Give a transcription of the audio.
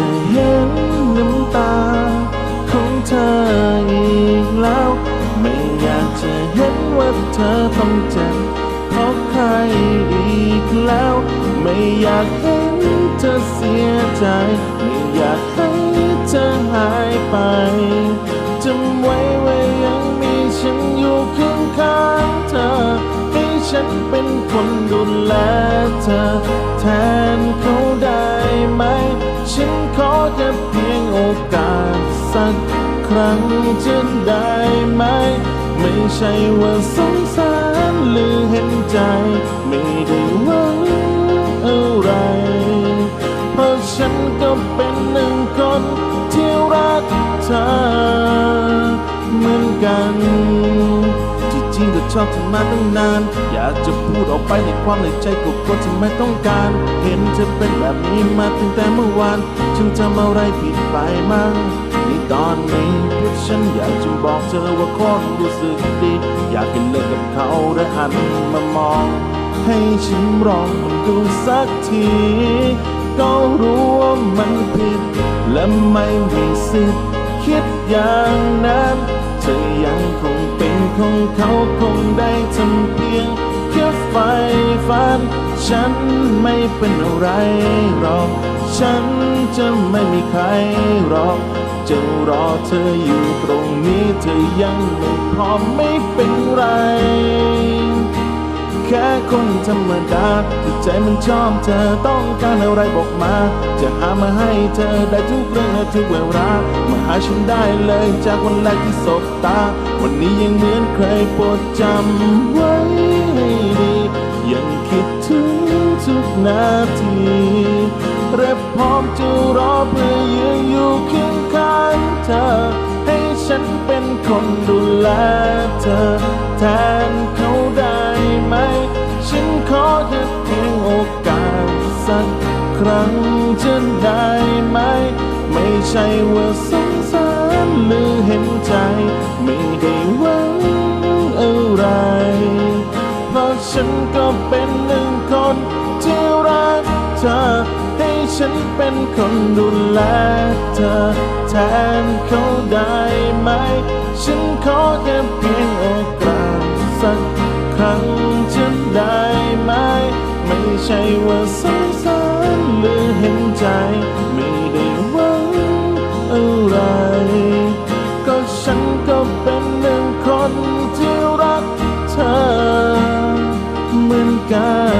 จะเห็นน้ำตา ของเธออีกแล้ว ไม่อยากจะเห็นว่าเธอต้องเจ็บเพราะใครอีกแล้ว ไม่อยากเห็นเธอเสียใจ ไม่อยากให้เธอหายไปจำไว้ว่ายังมีฉันอยู่ข้างข้างเธอ ให้ฉันเป็นคนดูแลเธอแทนเขาังจะได้ไหม ไม่ใช่ว่าสงสารหรือเห็นใจ ไม่ได้หวังอะไร เพราะฉันก็เป็นหนึ่งคนที่รักเธอเหมือนกัน ชอบเธอมาตั้งนาน อยากจะพูดออกไปในความในใจก็กลัวจะไม่ต้องการ เห็นเธอเป็นแบบนี้มาตั้งแต่เมื่อวาน ฉันทำอะไรผิดไปมั่งในตอนนี้พวกฉันอยากจะบอกเธอว่าคนรู้สึกดี อยากให้เลิกกับเขาและหันมามอง ให้ฉันลองมันดูสักทีก็รู้ว่ามันผิด และไม่มีสิทธิ์คิดอย่างนั้นเธอยังคงเป็น ของเขาคงได้ทำเพียงแค่ไฟฝัน ฉันไม่เป็นอะไรหรอก ฉันจะไม่มีใครหรอก จะรอเธออยู่ตรงนี้เธอยังไม่พร้อมไม่เป็นไร คนธรรมดาที่ใจมันชอบเธอต้องการอะไรบอกมา จะหามาให้เธอได้ทุกเรื่องและทุกเวลามาหาฉันได้เลยจากวันแรกที่สบตา วันนี้ยังเหมือนเคยโปรดจำไว้ให้ดียังคิดถึงทุกนาทีและพร้อมจะรอเพื่อยืนอยู่เคียงข้างเธอ ให้ฉันเป็นคนดูแลเธอแทน ครั้งจะได้ไหม ไม่ใช่ว่าสงสารหรือเห็นใจ ไม่ได้หวังอะไร เพราะฉันก็เป็นหนึ่งคนที่รักเธอ ให้ฉันเป็นคนดูแลเธอแทนเขาได้ ช่ว่าสงสารหรือเห็นใจ ไม่ได้หวังอะไร ก็ฉันก็เป็นหนึ่งคนที่รักเธอเหมือนกัน